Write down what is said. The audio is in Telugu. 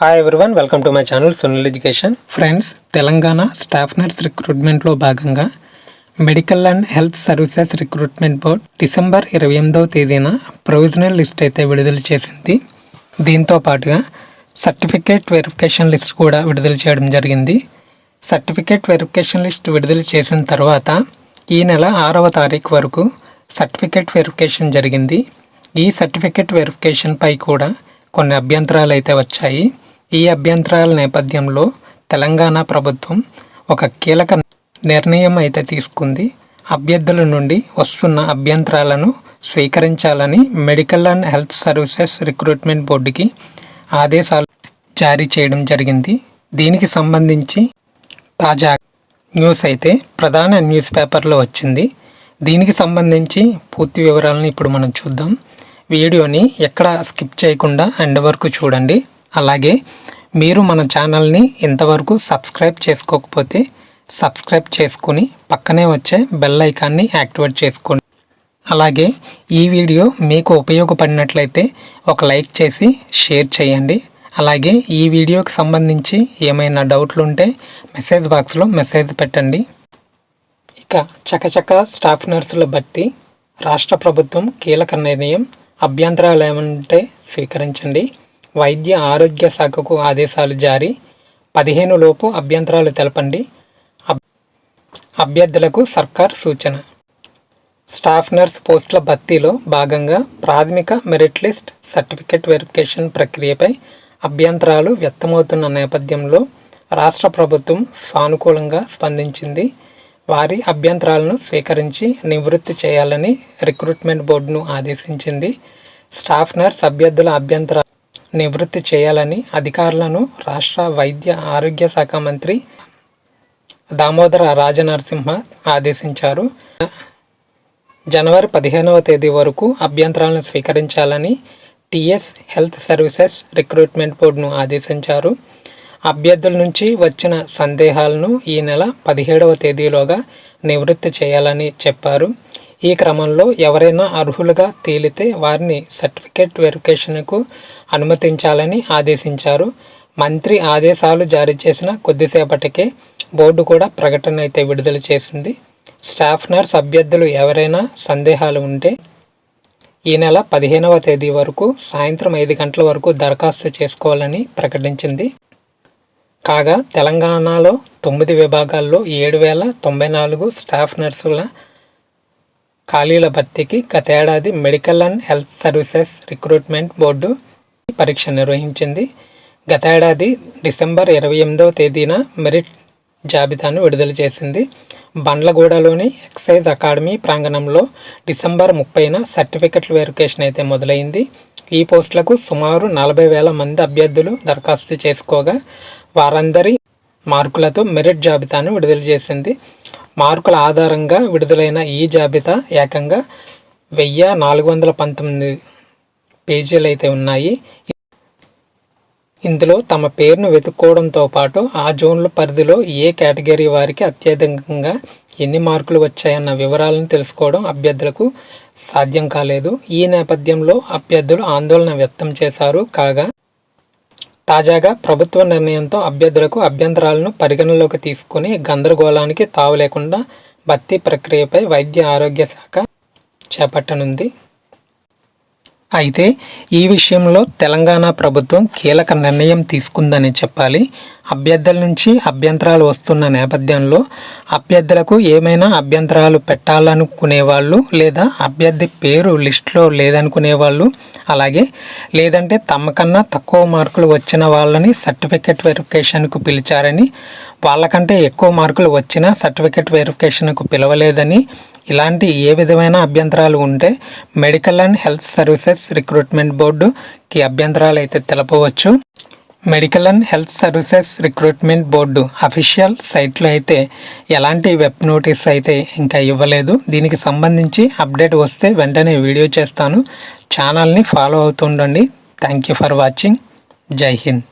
Hi everyone welcome to my channel Sunal education friends Telangana staff nurse రిక్రూట్మెంట్లో భాగంగా medical and health services recruitment board December ఇరవై ఎనిమిదవ తేదీన ప్రొవిజనల్ లిస్ట్ అయితే విడుదల చేసింది. దీంతో పాటుగా సర్టిఫికేట్ వెరిఫికేషన్ లిస్ట్ కూడా విడుదల చేయడం జరిగింది. సర్టిఫికేట్ వెరిఫికేషన్ లిస్ట్ విడుదల చేసిన తర్వాత ఈ నెల ఆరవ తారీఖు వరకు సర్టిఫికేట్ వెరిఫికేషన్ జరిగింది. ఈ సర్టిఫికేట్ వెరిఫికేషన్పై కూడా కొన్ని అభ్యంతరాలు అయితే వచ్చాయి. ఈ అభ్యంతరాల నేపథ్యంలో తెలంగాణ ప్రభుత్వం ఒక కీలక నిర్ణయం అయితే తీసుకుంది. అభ్యర్థుల నుండి వస్తున్న అభ్యంతరాలను స్వీకరించాలని medical and health services recruitment బోర్డుకి ఆదేశాలు జారీ చేయడం జరిగింది. దీనికి సంబంధించి తాజా న్యూస్ అయితే ప్రధాన న్యూస్ పేపర్లో వచ్చింది. దీనికి సంబంధించి పూర్తి వివరాలను ఇప్పుడు మనం చూద్దాం. వీడియోని ఎక్కడ స్కిప్ చేయకుండా ఎండ్ వరకు చూడండి. అలాగే మీరు మన ఛానల్ని ఇంతవరకు సబ్స్క్రైబ్ చేసుకోకపోతే సబ్స్క్రైబ్ చేసుకుని పక్కనే వచ్చే బెల్ ఐకాన్ని యాక్టివేట్ చేసుకోండి. అలాగే ఈ వీడియో మీకు ఉపయోగపడినట్లయితే ఒక లైక్ చేసి షేర్ చేయండి. అలాగే ఈ వీడియోకి సంబంధించి ఏమైనా డౌట్లు ఉంటే మెసేజ్ బాక్స్లో మెసేజ్ పెట్టండి. ఇక చకచక స్టాఫ్ నర్సుల భర్తీ రాష్ట్ర ప్రభుత్వం కీలక నిర్ణయం అభ్యంతరాలు ఏమంటే స్వీకరించండి. వైద్య ఆరోగ్య శాఖకు ఆదేశాలు జారీ. పదిహేను లోపు అభ్యంతరాలు తెలపండి. అభ్యర్థులకు సర్కార్ సూచన. స్టాఫ్ నర్స్ పోస్టుల భర్తీలో భాగంగా ప్రాథమిక మెరిట్ లిస్ట్ సర్టిఫికెట్ వెరిఫికేషన్ ప్రక్రియపై అభ్యంతరాలు వ్యక్తమవుతున్న నేపథ్యంలో రాష్ట్ర ప్రభుత్వం సానుకూలంగా స్పందించింది. వారి అభ్యంతరాలను స్వీకరించి నివృత్తి చేయాలని రిక్రూట్మెంట్ బోర్డును ఆదేశించింది. స్టాఫ్ నర్స్ అభ్యర్థుల అభ్యంతర నివృత్తి చేయాలని అధికారులను రాష్ట్ర వైద్య ఆరోగ్య శాఖ మంత్రి దామోదర రాజనరసింహ ఆదేశించారు. జనవరి పదిహేనవ తేదీ వరకు అభ్యంతరాలను స్వీకరించాలని టిఎస్ హెల్త్ సర్వీసెస్ రిక్రూట్మెంట్ బోర్డును ఆదేశించారు. అభ్యర్థుల నుంచి వచ్చిన సందేహాలను ఈ నెల పదిహేడవ తేదీలోగా నివృత్తి చేయాలని చెప్పారు. ఈ క్రమంలో ఎవరైనా అర్హులుగా తేలితే వారిని సర్టిఫికేట్ వెరిఫికేషన్కు అనుమతించాలని ఆదేశించారు. మంత్రి ఆదేశాలు జారీ చేసిన కొద్దిసేపటికే బోర్డు కూడా ప్రకటన అయితే విడుదల చేసింది. స్టాఫ్ నర్స్ అభ్యర్థులు ఎవరైనా సందేహాలు ఉంటే ఈ నెల పదిహేనవ తేదీ వరకు సాయంత్రం ఐదు గంటల వరకు దరఖాస్తు చేసుకోవాలని ప్రకటించింది. కాగా తెలంగాణలో తొమ్మిది విభాగాల్లో ఏడు వేల తొంభై నాలుగు స్టాఫ్ నర్సుల ఖాళీల భర్తీకి గతేడాది medical and health services recruitment board పరీక్ష నిర్వహించింది. గతేడాది డిసెంబర్ ఇరవై ఎనిమిదవ తేదీన మెరిట్ జాబితాను విడుదల చేసింది. బండ్లగూడలోని ఎక్సైజ్ అకాడమీ ప్రాంగణంలో డిసెంబర్ ముప్పైన సర్టిఫికెట్ల వెరిఫికేషన్ అయితే మొదలైంది. ఈ పోస్టులకు సుమారు నలభై వేల మంది అభ్యర్థులు దరఖాస్తు చేసుకోగా వారందరి మార్కులతో మెరిట్ జాబితాను విడుదల చేసింది. మార్కుల ఆధారంగా విడుదలైన ఈ జాబితా ఏకంగా వెయ్యి నాలుగు వందల పంతొమ్మిది పేజీలు అయితే ఉన్నాయి. ఇందులో తమ పేరును వెతుక్కోవడంతో పాటు ఆ జోన్ల పరిధిలో ఏ కేటగిరీ వారికి అత్యధికంగా ఎన్ని మార్కులు వచ్చాయన్న వివరాలను తెలుసుకోవడం అభ్యర్థులకు సాధ్యం కాలేదు. ఈ నేపథ్యంలో అభ్యర్థులు ఆందోళన వ్యక్తం చేశారు. కాగా తాజాగా ప్రభుత్వ నిర్ణయంతో అభ్యర్థులకు అభ్యంతరాలను పరిగణలోకి తీసుకుని గందరగోళానికి తావు లేకుండా భర్తీ ప్రక్రియపై వైద్య ఆరోగ్య శాఖ చేపట్టనుంది. అయితే ఈ విషయంలో తెలంగాణ ప్రభుత్వం కీలక నిర్ణయం తీసుకుందని చెప్పాలి. అభ్యర్థుల నుంచి అభ్యంతరాలు వస్తున్న నేపథ్యంలో అభ్యర్థులకు ఏమైనా అభ్యంతరాలు పెట్టాలనుకునే వాళ్ళు లేదా అభ్యర్థి పేరు లిస్టులో లేదనుకునే వాళ్ళు అలాగే లేదంటే తమకన్నా తక్కువ మార్కులు వచ్చిన వాళ్ళని సర్టిఫికెట్ వెరిఫికేషన్కు పిలిచారని వాళ్ళకంటే ఎక్కువ మార్కులు వచ్చినా సర్టిఫికేట్ వెరిఫికేషన్కు పిలవలేదని ఇలాంటి ఏ విధమైన అభ్యంతరాలు ఉంటే medical and health services recruitment బోర్డుకి అభ్యంతరాలు అయితే తెలపవచ్చు. Medical and health services recruitment board official సైట్లో అయితే ఎలాంటి వెబ్ నోటీస్ అయితే ఇంకా ఇవ్వలేదు. దీనికి సంబంధించి అప్డేట్ వస్తే వెంటనే వీడియో చేస్తాను. ఛానల్ని follow అవుతుండండి. Thank you for watching. Jai Hind.